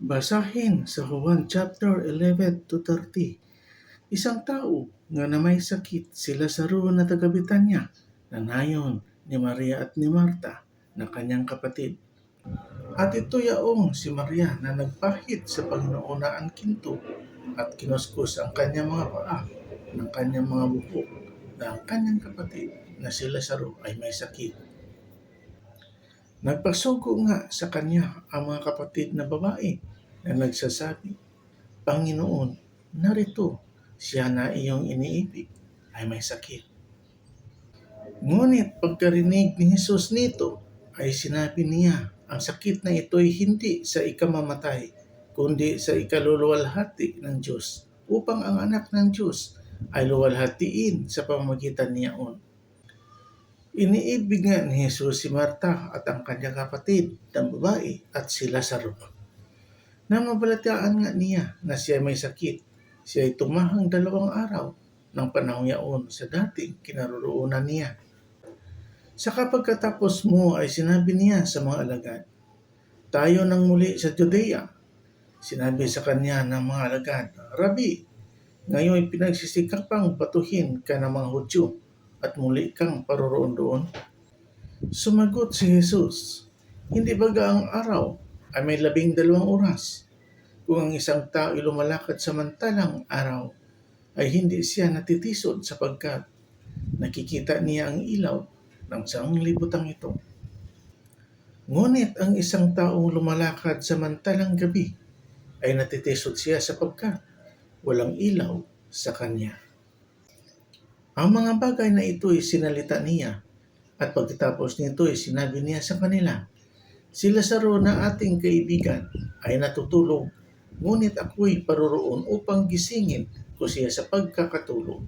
Basahin sa Juan chapter 11 to 30. Isang tao nga na may sakit sila sa na taga Betanya na nayon ni Maria at ni Marta na kanyang kapatid. At ito yaong si Maria na nagpahit sa Panginoon na ang kinto at kinuskus ang kanyang mga paa ng kanyang mga buhok na ang kanyang kapatid na si Lazaro ay may sakit. Nagpasugo nga sa kanya ang mga kapatid na babae na nagsasabi, Panginoon, narito siya na iyong iniibig ay may sakit. Ngunit pagkarinig ni Jesus nito, ay sinabi niya, ang sakit na ito ay hindi sa ikamamatay, kundi sa ikaluluwalhati ng Diyos, upang ang anak ng Diyos ay luwalhatiin sa pamamagitan niyaon. Iniibig nga ni Jesus si Marta at ang kanyang kapatid na babae at si Lazaro. Nang mabalataan nga niya na siya may sakit, siya ay tumahang dalawang araw ng panahon yaon sa dating kinaroroonan niya. Sa kapagkatapos mo ay sinabi niya sa mga alagad, Tayo nang muli sa Judea. Sinabi sa kanya ng mga alagad, Rabi, ngayon pinagsisikapang batuhin ka ng mga Hudyo at muli kang paroroon doon? Sumagot si Jesus, Hindi baga ang araw ay may labing dalawang oras? Kung ang isang tao ay lumalakad samantalang araw, ay hindi siya natitisod sapagkat nakikita niya ang ilaw ng sanglibutang ito. Ngunit ang isang taong lumalakad samantalang gabi ay natitisod siya sapagkat walang ilaw sa kanya. Ang mga bagay na ito ay sinalita niya at pagkatapos nito ay sinabi niya sa kanila, Si Lazaro na ating kaibigan ay natutulog, ngunit ako'y paroroon upang gisingin ko siya sa pagkakatulog.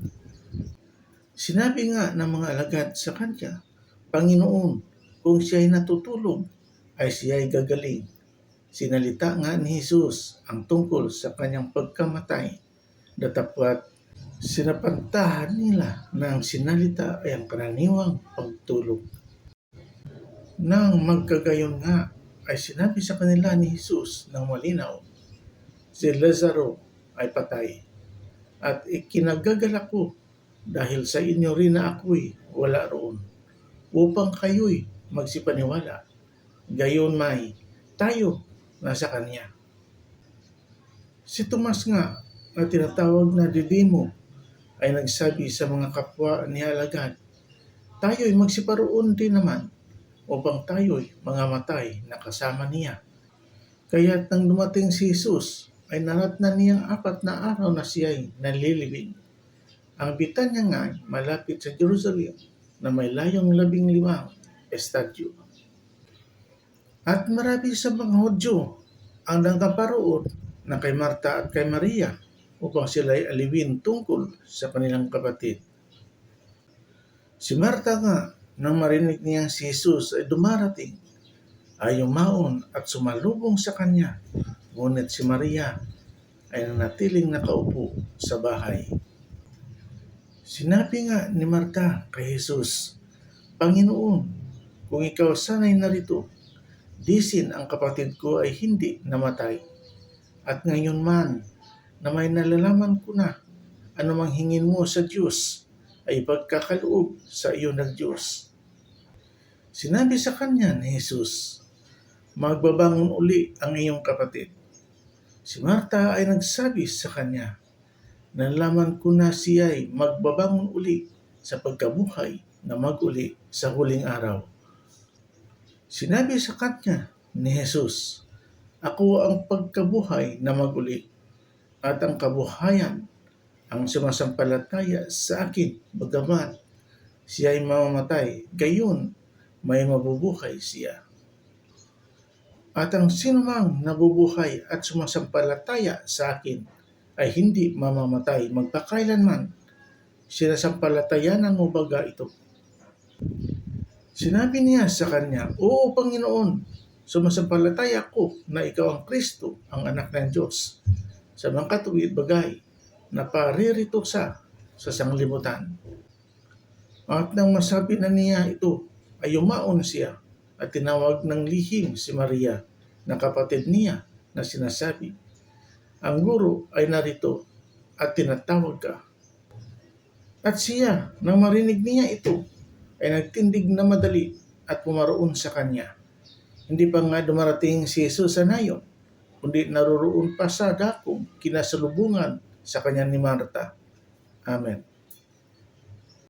Sinabi nga ng mga alagad sa kanya, Panginoon, kung siya ay natutulog, ay siya ay gagaling. Sinalita nga ni Jesus ang tungkol sa kanyang pagkamatay, datapwat sinapantahan nila na ang sinalita ay ang karaniwang pagtulog. Nang magkagayon nga ay sinabi sa kanila ni Jesus ng malinaw, si Lazaro ay patay at ikinagagalak ko dahil sa inyo rin na ako'y wala roon upang kayo'y magsipaniwala. Gayon may tayo nasa Kanya. Si Tomas nga na tinatawag na Didimo ay nagsabi sa mga kapwa ni Alagad, tayo'y magsiparoon din naman upang tayo'y mga matay na kasama niya. Kaya't nang dumating si Jesus, ay narat na niyang apat na araw na siya'y nalilibing. Ang Bitanya nga malapit sa Jerusalem na may layong labing limang estadyo. At marami sa mga Hudyo ang nagkaparoon na kay Marta at kay Maria upang sila ay alibin tungkol sa kanilang kapatid. Si Marta nga, nang marinig niya si Jesus ay dumarating, ay umaon at sumalubong sa kanya. Ngunit si Maria ay nanatiling nakaupo sa bahay. Sinabi nga ni Marta kay Jesus, Panginoon, kung ikaw sana'y narito, disin ang kapatid ko ay hindi namatay. At ngayon man, na may nalalaman ko na anumang hingin mo sa Diyos ay pagkakaloob sa iyo ng Diyos. Sinabi sa kanya ni Jesus, magbabangon uli ang iyong kapatid. Si Marta ay nagsabi sa kanya, nalaman ko na siya ay magbabangon uli sa pagkabuhay na maguli sa huling araw. Sinabi sa kanya ni Jesus, Ako ang pagkabuhay na maguli at ang kabuhayan ang sumasampalataya sa akin bagamat siya ay mamamatay, gayon may mabubuhay siya. At ang sinumang nabubuhay at sumasampalataya sa akin ay hindi mamamatay magpakailanman. Sinasampalatayanan mo baga ito. Sinabi niya sa kanya, Oo Panginoon, sumasampalataya ko na ikaw ang Kristo, ang anak ng Diyos. Sa mga katuwid bagay na paririto sa sa sanglibutan. At nang masabi na niya ito, ay umaon siya at tinawag ng lihim si Maria na kapatid niya na sinasabi, Ang guro ay narito at tinatawag ka. At siya, nang marinig niya ito, ay nagtindig na madali at pumaroon sa kanya. Hindi pa nga dumarating si Jesus sa nayon, kundi naroroon pa sa dakong kinasalubungan sa kanya ni Marta. Amen.